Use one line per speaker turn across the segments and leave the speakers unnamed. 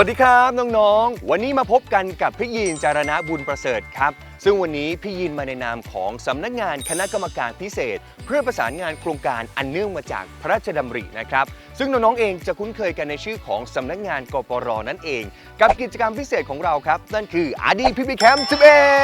วัสดีครับน้องๆ วันนี้มาพบกันกับพี่ยีนจารณบุญประเสริฐครับ ซึ่งวันนี้พี่ยีนมาในนามของสำนักงานคณะกรรมการพิเศษ เพื่อประสานงานโครงการอันเนื่องมาจากพระราชดำรินะครับ ซึ่งน้องๆเองจะคุ้นเคยกันในชื่อของสำนักงานกปรนั่นเอง กับกิจกรรมพิเศษของเราครับ นั่นคืออาดีพีพีแคมป์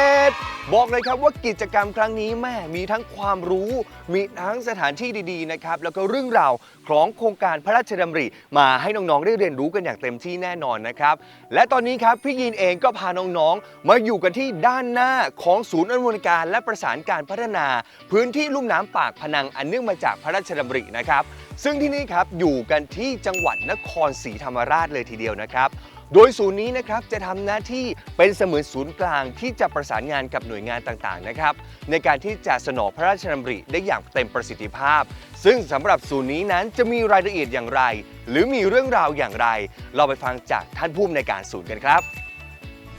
11 บอกเลยครับว่ากิจกรรมครั้งนี้แม่มีทั้งความรู้ มีทั้งสถานที่ดีๆนะครับแล้วก็เรื่องราวของโครงการพระราชดำริ มาให้น้องๆได้เรียนรู้กันอย่างเต็มที่แน่นอนนะครับและตอนนี้ครับพี่ยีนเองก็พาน้องๆ มาอยู่กันที่ด้านหน้าของศูนย์อำนวยการและประสานการพัฒนา พื้นที่ลุ่มน้ำปากพนังอันเนื่องมาจากพระราชดำรินะครับ ซึ่งที่นี่ครับอยู่กันที่จังหวัดนครศรีธรรมราชเลยทีเดียวนะครับ โดยศูนย์นี้นะครับจะทำหน้าที่เป็นเสมือนศูนย์กลางที่จะประสานงานกับหน่วยงานต่างๆนะครับในการที่จะสนองพระราชดำริได้อย่างเต็มประสิทธิภาพ ซึ่งสำหรับศูนย์นี้นั้นจะมีรายละเอียดอย่างไร หรือมีเรื่องราวอย่างไร เราไปฟังจากท่านผู้อำนวยการศูนย์กันครับ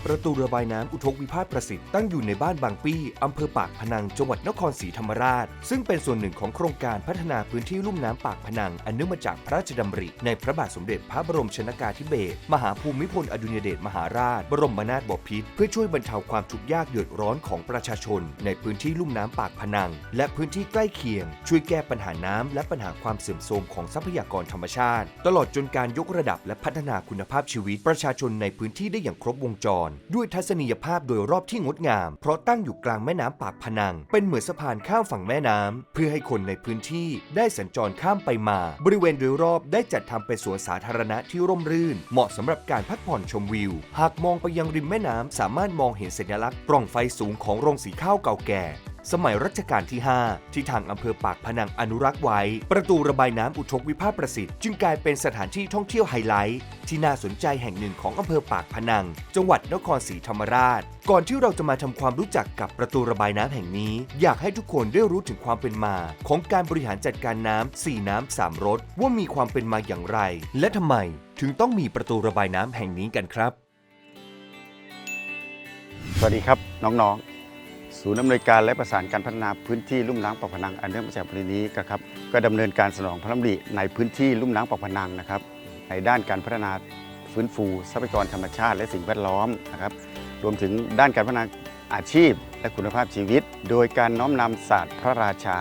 ประตูระบายน้ำอุทกวิพาทประสิทธิ์ตั้งอยู่ในบ้านบางปี้อำเภอปากพนังจังหวัดนครศรีธรรมราช ซึ่งเป็นส่วนหนึ่งของโครงการพัฒนาพื้นที่ลุ่มน้ำปากพนัง อันเนื่องมาจากพระราชดำริในพระบาทสมเด็จพระบรมชนากาธิเบศรมหาภูมิพลอดุลยเดชมหาราช บรมนาถบพิตรเพื่อช่วยบรรเทาความทุกข์ยากเดือดร้อนของประชาชน ในพื้นที่ลุ่มน้ำปากพนัง และพื้นที่ใกล้เคียง ช่วยแก้ปัญหาน้ำและปัญหาความเสื่อมโทรมของทรัพยากรธรรมชาติ ตลอดจนการยกระดับและพัฒนาคุณภาพชีวิตประชาชนในพื้นที่ได้อย่างครบวงจรด้วยทัศนียภาพโดยรอบที่งดงาม เพราะตั้งอยู่กลางแม่น้ำปากพนัง เป็นเหมือนสะพานข้ามฝั่งแม่น้ำ เพื่อให้คนในพื้นที่ได้สัญจรข้ามไปมา บริเวณโดยรอบได้จัดทำเป็นสวนสาธารณะที่ร่มรื่น เหมาะสำหรับการพักผ่อนชมวิว หากมองไปยังริมแม่น้ำสามารถมองเห็นสัญลักษณ์ปล่องไฟสูงของโรงสีข้าวเก่าแก่ สมัยรัชกาลที่ 5 ที่ทางอำเภอปากพนังอนุรักษ์ไว้ ประตูระบายน้ำอุทกวิภาคประสิทธิ์ จึงกลายเป็นสถานที่ท่องเที่ยวไฮไลท์ที่น่าสนใจแห่งหนึ่งของอำเภอปากพนัง จังหวัดนครศรีธรรมราช ก่อนที่เราจะมาทำความรู้จักกับประตูระบายน้ำแห่งนี้ อยากให้ทุกคนได้รู้ถึงความเป็นมา ของการบริหารจัดการน้ำสี่น้ำสามรสว่ามีความเป็นมาอย่างไร และทำไมถึงต้องมีประตูระบายน้ำแห่งนี้กันครับ
สวัสดีครับน้องๆ ศูนย์อำนวยการและประสานการพัฒนาพื้นที่ลุ่มน้ำปากพนังอันเนื่องมาจากบรินี้ครับก็ดำเนินการสนองพระดำริในพื้นที่ลุ่มน้ำปากพนังนะครับ ในด้านการพัฒนาฟื้นฟูทรัพยากรธรรมชาติและสิ่งแวดล้อมนะครับ รวมถึงด้านการพัฒนาอาชีพ และคุณภาพชีวิต โดยการน้อมนำศาสตร์พระราชา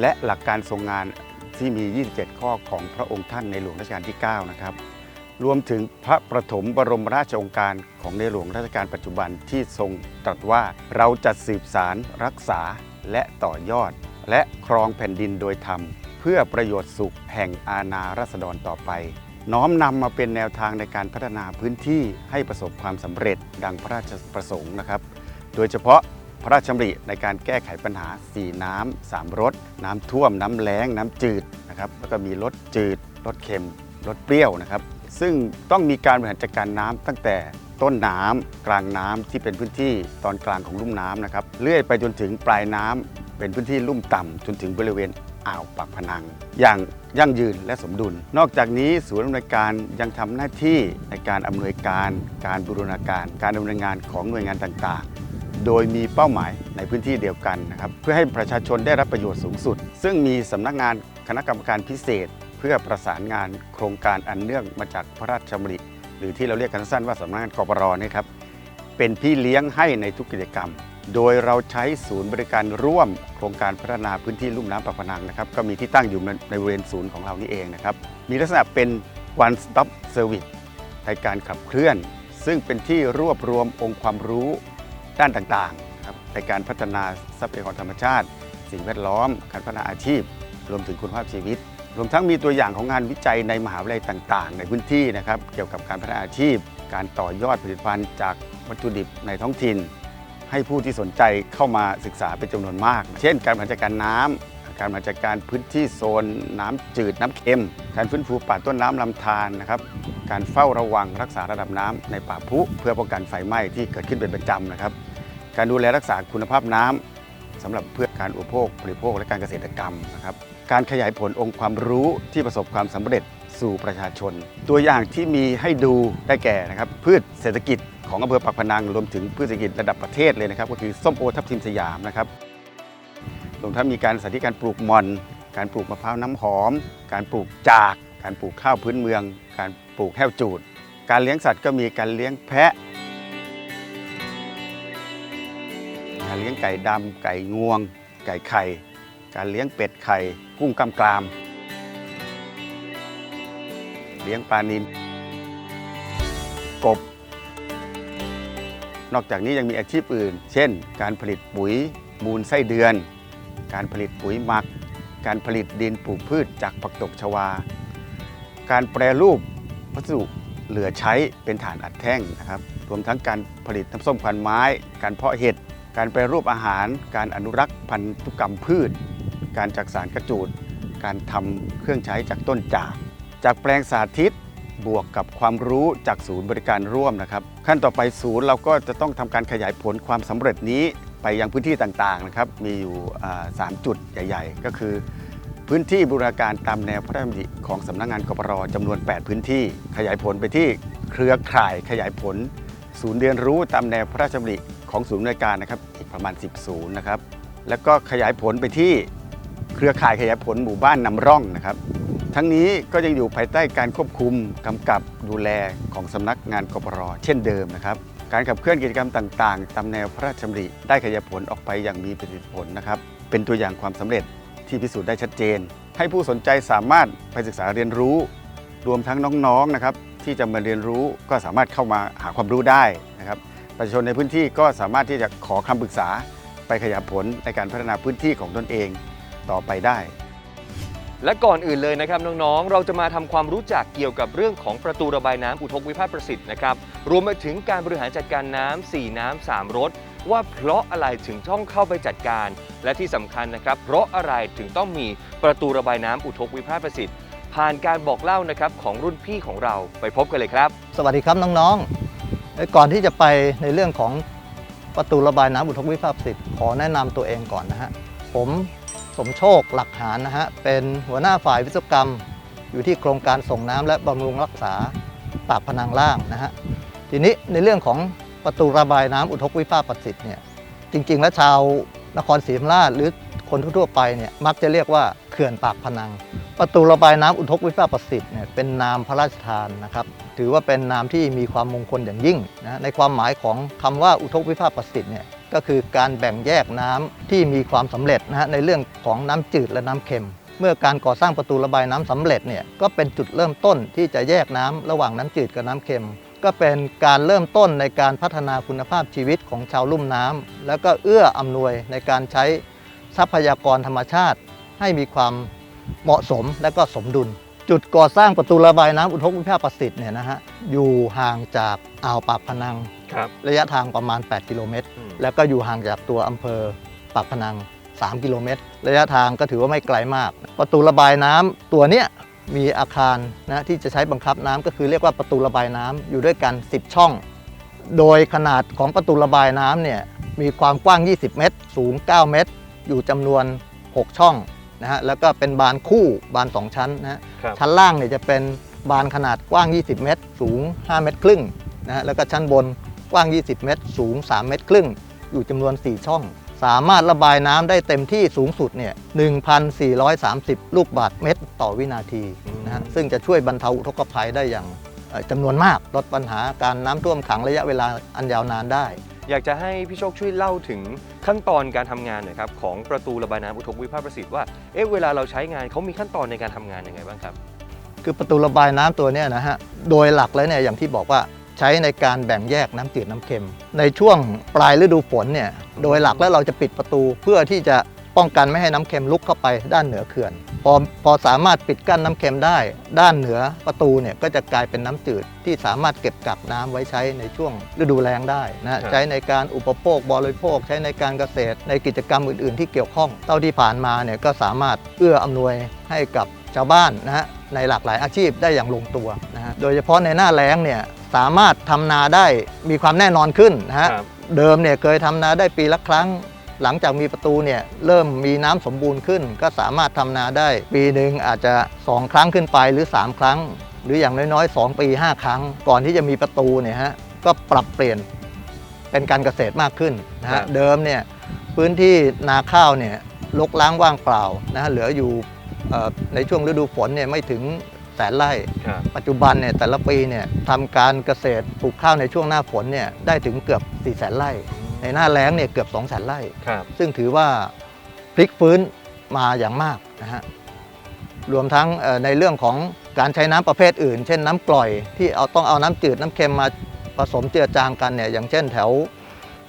และหลักการทรงงานที่มี 27 ข้อของพระองค์ท่านในหลวงรัชกาลที่ 9 นะครับ รวมถึงพระประถมบรมราชองค์การของในหลวงรัชกาลปัจจุบันที่ทรงตรัสว่าเราจะสืบสารรักษาและต่อยอด และครองแผ่นดินโดยธรรม เพื่อประโยชน์สุขแห่งอาณารัษฎรต่อไป น้อมนำมาเป็นแนวทางในการพัฒนาพื้นที่ให้ประสบความสำเร็จดังพระราชประสงค์นะครับ โดยเฉพาะพระราชดำริในการแก้ไขปัญหา 4 น้ำ 3 รส น้ำท่วม น้ำแล้ง น้ำจืดนะครับ แล้วก็มีรสจืด รสเค็ม รสเปรี้ยวนะครับ ซึ่งต้องมีการบริหารจัดการน้ำตั้งแต่ต้นน้ำกลางน้ำที่เป็นพื้นที่ตอนกลางของลุ่มน้ำนะครับเลื่อยไปจนถึงปลายน้ำเป็นพื้นที่ลุ่มต่ำจนถึงบริเวณอ่าวปากพนัง อย่างยั่งยืนและสมดุล นอกจากนี้ศูนย์อำนวยการยังทำหน้าที่ในการอำนวยการการบูรณาการ การดำเนินงานของหน่วยงานต่างๆ โดยมีเป้าหมายในพื้นที่เดียวกันนะครับเพื่อให้ประชาชนได้รับประโยชน์สูงสุด ซึ่งมีสำนักงานคณะกรรมการพิเศษ พื่อประสานงานโครงการอันเนื่องมาจากพระราชดำริหรือที่เราเรียกกันสั้นว่าสำนักงานกปรนี่ครับเป็นพี่เลี้ยงให้ในทุกกิจกรรม โดยเราใช้ศูนย์บริการร่วมโครงการพัฒนาพื้นที่ลุ่มน้ำปากพนังนะครับก็มีที่ตั้งอยู่ในบริเวณศูนย์ของเรานี่เองนะครับมีลักษณะเป็น one stop service ในการขับเคลื่อน ซึ่งเป็นที่รวบรวมองค์ความรู้ด้านต่างๆครับในการพัฒนาทรัพยากรธรรมชาติ สิ่งแวดล้อม การพัฒนาอาชีพ รวมถึงคุณภาพชีวิต รวมทั้งมีตัวอย่างของงานวิจัยในมหาวิทยาลัยต่าง ๆ ในพื้นที่นะครับ เกี่ยวกับการพัฒนาอาชีพ การต่อยอดผลิตภัณฑ์จากวัตถุดิบในท้องถิ่น ให้ผู้ที่สนใจเข้ามาศึกษาเป็นจำนวนมาก เช่น การบริหารจัดการน้ำการบริหารจัดการพื้นที่โซน น้ำจืดน้ำเค็ม การฟื้นฟูป่าต้นน้ำลำธารนะครับ การเฝ้าระวังรักษาระดับน้ำในป่าพุเพื่อป้องกันไฟไหม้ที่เกิดขึ้นเป็นประจำนะครับ การดูแลรักษาคุณภาพน้ำสำหรับเพื่อการอุปโภคบริโภคและการเกษตรกรรมนะครับ การขยายผลองค์ความรู้ที่ประสบความสำเร็จสู่ประชาชน ตัวอย่างที่มีให้ดูได้แก่นะครับพืชเศรษฐกิจของอำเภอปากพนังรวมถึงพืชเศรษฐกิจระดับประเทศเลยนะครับ ก็คือส้มโอทับทิมสยามนะครับรวมทั้งมีการสาธิตการปลูกมอน การปลูกมะพร้าวน้ำหอม การปลูกจาก การปลูกข้าวพื้นเมือง การปลูกแห้วจูด การเลี้ยงสัตว์ก็มีการเลี้ยงแพะ การเลี้ยงไก่ดำไก่งวง ไก่ไข่ การเลี้ยงเป็ดไข่กุ้งกำกราม เลี้ยงปลานิลกบ นอกจากนี้ยังมีอาชีพอื่น เช่น การผลิตปุ๋ยมูลไส้เดือน การผลิตปุ๋ยหมัก การผลิตดินปลูกพืชจากผักตบชวา การแปรรูปวัสดุเหลือใช้เป็นฐานอัดแท่งนะครับ รวมทั้งการผลิตน้ำส้มควันไม้ การเพาะเห็ด การแปรรูปอาหาร การอนุรักษ์พันธุกรรมพืช การจักสารกระจูด การทำเครื่องใช้จากต้นจาก จากแปลงสาธิตบวกกับความรู้จากศูนย์บริการร่วมนะครับ ขั้นต่อไปศูนย์เราก็จะต้องทำการขยายผลความสำเร็จนี้ไปยังพื้นที่ต่างๆนะครับ มีอยู่อ่าสามจุดใหญ่ ๆ ก็คือ พื้นที่บูรณาการตามแนวพระราชดำริของสำนักงานกปรจำนวน 8 พื้นที่ ขยายผลไปที่เครือข่ายขยายผล ศูนย์เรียนรู้ตามแนวพระราชดำริ ของศูนย์บริการนะครับอีกประมาณ 10 ศูนย์นะครับ แล้วก็ขยายผลไปที่เครือข่ายขยายผลหมู่บ้านนำร่องนะครับ ทั้งนี้ก็ยังอยู่ภายใต้การควบคุมกำกับดูแลของสำนักงานกปรเช่นเดิมนะครับ การขับเคลื่อนกิจกรรมต่างๆ ตามแนวพระราชดำริได้ขยายผลออกไปอย่างมีประสิทธิผลนะครับ เป็นตัวอย่างความสำเร็จที่พิสูจน์ได้ชัดเจน ให้ผู้สนใจสามารถไปศึกษาเรียนรู้ รวมทั้งน้องๆนะครับที่จะมาเรียนรู้ก็สามารถเข้ามาหาความรู้ได้นะครับ ประชาชนในพื้นที่ก็สามารถที่จะขอคำปรึกษาไปขยายผลในการพัฒนาพื้นที่ของตนเองต่อไปได้
และก่อนอื่นเลยนะครับน้องๆ เราจะมาทำความรู้จักเกี่ยวกับเรื่องของประตูระบายน้ำอุทกวิภาคประสิทธิ์นะครับ รวมไปถึงการบริหารจัดการน้ำ4 น้ำ3รสว่าเพราะอะไรถึงต้องเข้าไปจัดการ และที่สำคัญนะครับ เพราะอะไรถึงต้องมีประตูระบายน้ำอุทกวิภาคประสิทธิ์ ผ่านการบอกเล่านะครับของรุ่นพี่ของเราไปพบกันเลยครับ
สวัสดีครับน้องๆ ก่อนที่จะไปในเรื่องของประตูระบายน้ำอุทกวิภาคสิทธิ์ขอแนะนำตัวเองก่อนนะฮะ ผมสมโชคหลักหารนะฮะ เป็นหัวหน้าฝ่ายวิศวกรรม อยู่ที่โครงการส่งน้ำและบำรุงรักษาปากพนังล่างนะฮะ ทีนี้ในเรื่องของประตูระบายน้ำอุทกวิภาคสิทธิ์เนี่ยจริง ๆ แล้วชาวนครศรีธรรมราชหรือคนทั่วๆไปเนี่ยมักจะเรียกว่า เขื่อนปากพนัง ประตูระบายน้ำอุทกวิภาคประสิทธิ์เนี่ยเป็นนามพระราชทานนะครับ ถือว่าเป็นนามที่มีความมงคลอย่างยิ่งนะในความหมายของคำว่าอุทกวิภาคประสิทธิ์เนี่ยก็คือการแบ่งแยกน้ำที่มีความสำเร็จนะฮะในเรื่องของน้ำจืดและน้ำเค็ม เมื่อการก่อสร้างประตูระบายน้ำสำเร็จเนี่ยก็เป็นจุดเริ่มต้นที่จะแยกน้ำระหว่างน้ำจืดกับน้ำเค็ม ก็เป็นการเริ่มต้นในการพัฒนาคุณภาพชีวิตของชาวลุ่มน้ำแล้วก็เอื้ออำนวยในการใช้ทรัพยากรธรรมชาติ ให้มีความเหมาะสมและก็สมดุล จุดก่อสร้างประตูระบายน้ำอุทกวิภาคประสิทธิ์เนี่ยนะฮะอยู่ห่างจากอ่าวปากพนัง
ครับ
ระยะทางประมาณ 8 กิโลเมตรแล้วก็อยู่ห่างจากตัวอำเภอปากพนัง 3 กิโลเมตร ระยะทางก็ถือว่าไม่ไกลมาก ประตูระบายน้ำตัวเนี้ยมีอาคารนะที่จะใช้บังคับน้ำก็คือเรียกว่าประตูระบายน้ำอยู่ด้วยกัน 10 ช่อง โดยขนาดของประตูระบายน้ำเนี่ยมีความกว้าง 20 เมตร สูง 9 เมตร อยู่จำนวน 6 ช่อง นะฮะแล้วก็เป็นบานคู่บาน 2 ชั้นนะฮะ
ครับ
ชั้นล่างเนี่ยจะเป็นบานขนาดกว้าง 20 เมตร สูง 5 เมตรครึ่งนะฮะแล้วก็ชั้นบนกว้าง 20 เมตร สูง 3 เมตรครึ่ง อยู่จำนวน 4 ช่อง สามารถระบายน้ำได้เต็มที่สูงสุดเนี่ย1,430 ลูกบาศก์เมตรต่อวินาทีนะฮะซึ่งจะช่วยบรรเทาอุทกภัยได้อย่างเอ่อจำนวนมากลดปัญหาการน้ำท่วมขังระยะเวลาอันยาวนานได้
อยากจะให้พี่โชคช่วยเล่าถึง ขั้นตอนการทำงานหน่อยครับของประตูระบายน้ำอุทกวิภาคประสิทธิ์ว่าเอ๊ะเวลาเราใช้งานเขามีขั้นตอนในการทำงานยังไงบ้างครับ
คือประตูระบายน้ำตัวนี้นะฮะโดยหลักแล้วเนี่ยอย่างที่บอกว่าใช้ในการแบ่งแยกน้ำจืดน้ำเค็ม ในช่วงปลายฤดูฝนเนี่ยโดยหลักแล้วเราจะปิดประตูเพื่อที่จะ ป้องกันไม่ให้น้ำเค็มลุกเข้าไปด้านเหนือเขื่อน พอพอสามารถปิดกั้นน้ำเค็มได้ ด้านเหนือประตูเนี่ยก็จะกลายเป็นน้ำจืดที่สามารถเก็บกักน้ำไว้ใช้ในช่วงฤดูแล้งได้นะฮะ
ครับ
ใช้ในการอุปโภคบริโภค ใช้ในการเกษตร ในกิจกรรมอื่น ๆ ที่เกี่ยวข้องเท่าที่ผ่านมาเนี่ยก็สามารถเอื้ออำนวยให้กับชาวบ้านนะฮะในหลากหลายอาชีพได้อย่างลงตัวนะฮะโดยเฉพาะในหน้าแล้งเนี่ยสามารถทำนาได้มีความแน่นอนขึ้นนะฮะ
ครับ
เดิมเนี่ยเคยทำนาได้ปีละครั้ง หลังจากมีประตูเนี่ยเริ่มมีน้ำสมบูรณ์ขึ้น ก็สามารถทำนาได้ ปีหนึ่งอาจจะ 2 ครั้งขึ้นไปหรือ 3 ครั้ง หรืออย่างน้อยๆ 2 ปี 5 ครั้ง ก่อนที่จะมีประตูเนี่ยฮะก็ปรับเปลี่ยนเป็นการเกษตรมากขึ้นนะ
ครั
ฮะ
บ
เดิมเนี่ยพื้นที่นาข้าวเนี่ยลกล้างว่างเปล่านะฮะเหลืออยู่เอ่อในช่วงฤดูฝนเนี่ยไม่ถึงแสนไร่
ครับ
ปัจจุบันเนี่ยแต่ละปีเนี่ยทำการเกษตรปลูกข้าวในช่วงหน้าฝนเนี่ยได้ถึงเกือบ4 0 0แสนไร่ ในหน้าแล้งเนี่ยเกือบ2 0 0แสนไร่
ครับ
ซึ่งถือว่าพลิกฟื้นมาอย่างมากนะฮะ รวมทั้งเอ่อในเรื่องของการใช้น้ำประเภทอื่น เช่นน้ำกร่อยที่เอาต้องเอาน้ำจืดน้ำเค็มมาผสมเจือจางกันเนี่ยอย่างเช่นแถว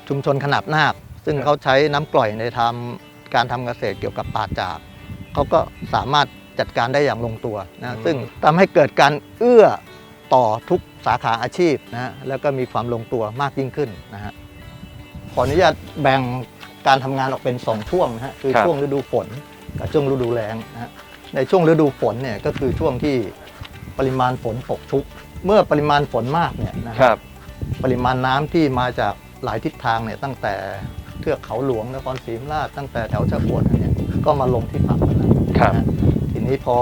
ชุมชนขนาบนาค ซึ่งเขาใช้น้ำกร่อยในทำการทำเกษตรเกี่ยวกับป่าจากเขาก็สามารถจัดการได้อย่างลงตัวนะซึ่งทำให้เกิดการเอื้อต่อทุกสาขาอาชีพนะฮะแล้วก็มีความลงตัวมากยิ่งขึ้นนะฮะ ขออนุญาตแบ่งการทำงานออกเป็น 2 ช่วงนะฮะคือ
ครับ
ช่วงฤดูฝนกับช่วงฤดูแล้งนะฮะในช่วงฤดูฝนเนี่ยก็คือช่วงที่ปริมาณฝนตกชุก เมื่อปริมาณฝนมากเนี่ยนะฮะ
ครับ
ปริมาณน้ำที่มาจากหลายทิศทางเนี่ยตั้งแต่เทือกเขาหลวงนครศรีธรรมราชตั้งแต่แถวชะอวดเนี่ยก็มาลงที่ปากพนัง
ครับ
นะฮะทีนี้พอ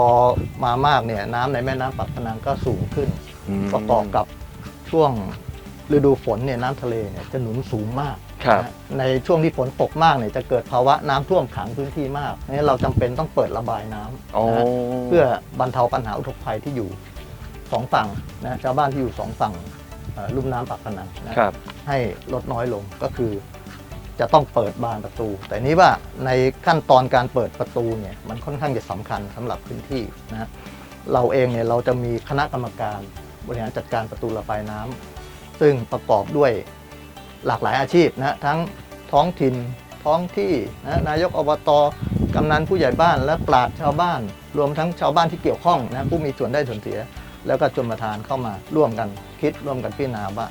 มามากเนี่ยน้ำในแม่น้ำปากพนังก็สูงขึ้น ประกอบกับช่วงฤดูฝนเนี่ยน้ำทะเลเนี่ยจะหนุนสูงมาก
ครับ
นะฮะในช่วงที่ฝนตกมากเนี่ยจะเกิดภาวะน้ำท่วมขังพื้นที่มากงั้นเราจำเป็นต้องเปิดระบายน้ำ
อ๋อ
นะฮะเพื่อบรรเทาปัญหาอุทกภัยที่อยู่สองฝั่งนะชาวบ้านที่อยู่สองฝั่งเอ่อลุ่มน้ำปากพนังนะ
ครับ
ให้ลดน้อยลงก็คือ จะต้องเปิดบานประตู แต่นี้ว่าในขั้นตอนการเปิดประตูเนี่ยมันค่อนข้างจะสำคัญสำหรับพื้นที่นะฮะเราเองเนี่ยเราจะมีคณะกรรมการบริหารจัดการประตูระบายน้ำซึ่งประกอบด้วย หลากหลายอาชีพนะฮะทั้งท้องถิ่นท้องที่นะนายกอบตกำนันผู้ใหญ่บ้านและปราชญ์ชาวบ้าน รวมทั้งชาวบ้านที่เกี่ยวข้องนะผู้มีส่วนได้ส่วนเสีย แล้วก็ชมประทานเข้ามาร่วมกันคิดร่วมกันพิจารณาว่า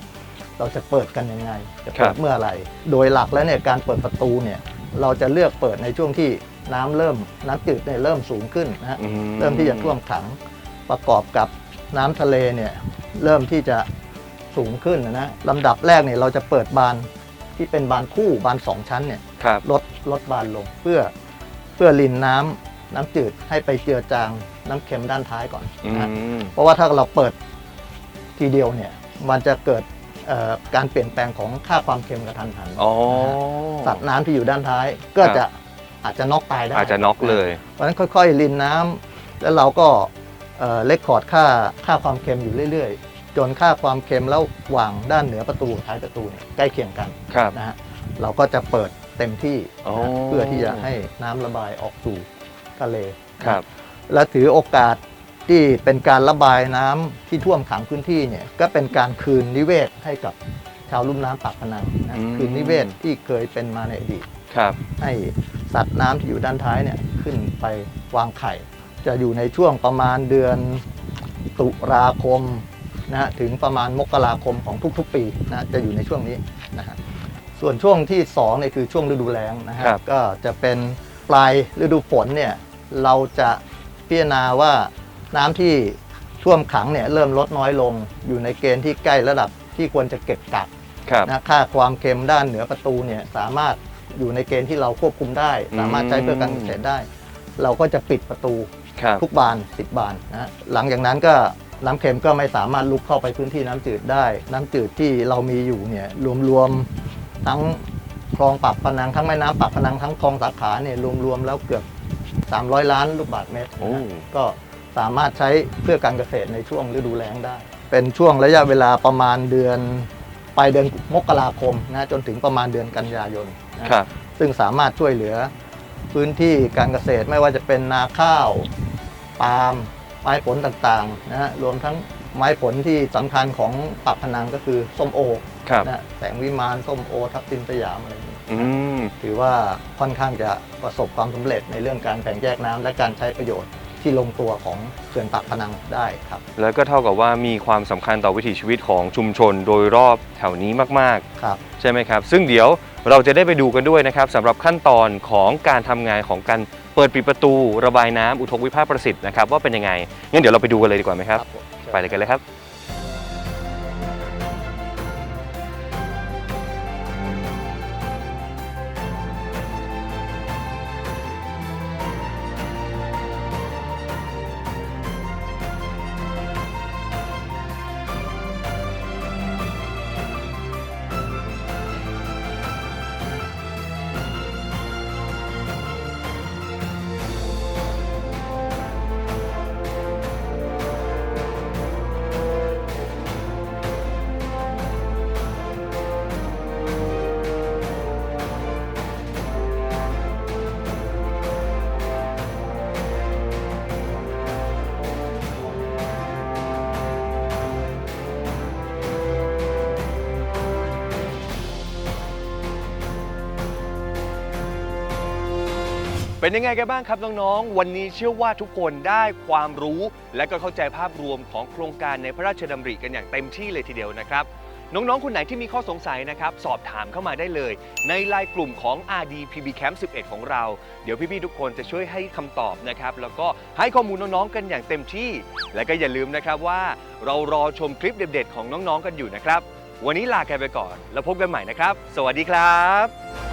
เราจะเปิดกันยังไง จะ
ครั
เปิด
บ
เมื่อไหร่ โดยหลักแล้วเนี่ยการเปิดประตูเนี่ยเราจะเลือกเปิดในช่วงที่น้ำเริ่มน้ำจืดเนี่ยเริ่มสูงขึ้นนะฮะ
อื
เริ่มที่จะท่วมขังประกอบกับน้ำทะเลเนี่ยเริ่มที่จะ สูงขึ้นนะนะลำดับแรกเนี่ยเราจะเปิดบานที่เป็นบานคู่บานสองชั้นเนี่ย
ครับ
ลดลดบานลงเพื่อเพื่อลินน้ำน้ำจืดให้ไปเจือจางน้ำเค็มด้านท้ายก่อน
อื
นะฮะ
ม
เพราะว่าถ้าเราเปิดทีเดียวเนี่ยมันจะเกิดเอ่อการเปลี่ยนแปลงของค่าความเค็มกระทันหัน
อ๋อ
สัตว์น้ำที่อยู่ด้านท้ายก็จะอาจจะน็อกตายได้
อาจจะน็อกเลย
เพราะฉะนั้นค่อยๆรินน้ำแล้วเราก็เลคคอร์ดค่าค่าความเค็มอยู่เรื่อยๆ จนค่าความเค็มแล้ววางด้านเหนือประตูท้ายประตูเนี่ยใกล้เคียงกัน
ครับ
นะฮะเราก็จะเปิดเต็มที่
อ๋อ
นะฮะเพื่อที่จะให้น้ำระบายออกสู่ทะเล
ครับ
และถือโอกาสที่เป็นการระบายน้ำที่ท่วมขังพื้นที่เนี่ยก็เป็นการคืนนิเวศให้กับชาวลุ่มน้ำปากพนังนะ
อืม
คืนนิเวศที่เคยเป็นมาในอดีต
ครับ
ให้สัตว์น้ำที่อยู่ด้านท้ายเนี่ยขึ้นไปวางไข่ จะอยู่ในช่วงประมาณเดือนตุลาคม นะฮะถึงประมาณมกราคมของทุกๆ ปีนะจะอยู่ในช่วงนี้นะฮะส่วนช่วงที่2เนี่ยคือช่วงฤดูแล้งนะฮะ
ครับ
ก็จะเป็นปลายฤดูฝนเนี่ยเราจะพิจารณาว่าน้ำที่ท่วมขังเนี่ยเริ่มลดน้อยลง อยู่ในเกณฑ์ที่ใกล้ระดับที่ควรจะเก็บกัก
ครับ
นะค่าความเค็มด้านเหนือประตูเนี่ยสามารถอยู่ในเกณฑ์ที่เราควบคุมได้สามารถใช้เพื่อการเกษตรได้ เราก็จะปิดประตู
ครับ
ทุกบาน10บานนะหลังจากนั้นก็ น้ำเค็มก็ไม่สามารถลุกเข้าไปพื้นที่น้ำจืดได้ น้ำจืดที่เรามีอยู่เนี่ยรวมๆทั้งคลองปากพนังทั้งแม่น้ำปากพนังทั้งคลองสาขาเนี่ยรวมๆแล้วเกือบ 300 ล้านลูกบาศก์เมตร
โอ้
นะก็สามารถใช้เพื่อการเกษตรในช่วงฤดูแล้งได้ เป็นช่วงระยะเวลาประมาณเดือนปลายเดือนมกราคมนะจนถึงประมาณเดือนกันยายนนะ
ครับ
ซึ่งสามารถช่วยเหลือพื้นที่การเกษตรไม่ว่าจะเป็นนาข้าว ปาล์ม ไม้ผลต่างๆนะฮะรวมทั้งไม้ผลที่สำคัญของปากพนังก็คือส้มโอ
ครับ
นะฮะแสงวิมานส้มโอ ทับทิมสยามอะไรอย่างนี้
อืม
ถือว่าค่อนข้างจะประสบความสำเร็จในเรื่องการแบ่งแยกน้ำและการใช้ประโยชน์ที่ลงตัวของเขื่อนปากพนังได้ครับ
แล้วก็เท่ากับว่ามีความสำคัญต่อวิถีชีวิตของชุมชนโดยรอบแถวนี้มาก
ครับ
ๆใช่ไหมครับ ซึ่งเดี๋ยวเราจะได้ไปดูกันด้วยนะครับสำหรับขั้นตอนของการทำงานของการ เปิดปิดประตูระบายน้ำอุทกวิภาคประสิทธิ์นะครับว่าเป็นยังไงงั้นเดี๋ยวเราไปดูกันเลยดีกว่าไหมครับ
ผม
ไปเลยกันเลยครับ เป็นยังไงกันบ้างครับน้องๆ วันนี้เชื่อว่าทุกคนได้ความรู้ และก็เข้าใจภาพรวมของโครงการในพระราชดำริกันอย่างเต็มที่เลยทีเดียวนะครับ น้องๆ คนไหนที่มีข้อสงสัยนะครับ สอบถามเข้ามาได้เลย ในไลน์กลุ่มของ RDPB Camp 11 ของเรา เดี๋ยวพี่ๆ ทุกคนจะช่วยให้คำตอบนะครับ แล้วก็ให้ข้อมูลน้องๆ กันอย่างเต็มที่ และก็อย่าลืมนะครับว่าเรารอชมคลิปเด็ดๆ ของน้องๆ กันอยู่นะครับ วันนี้ลากันไปก่อน แล้วพบกันใหม่นะครับ สวัสดีครับ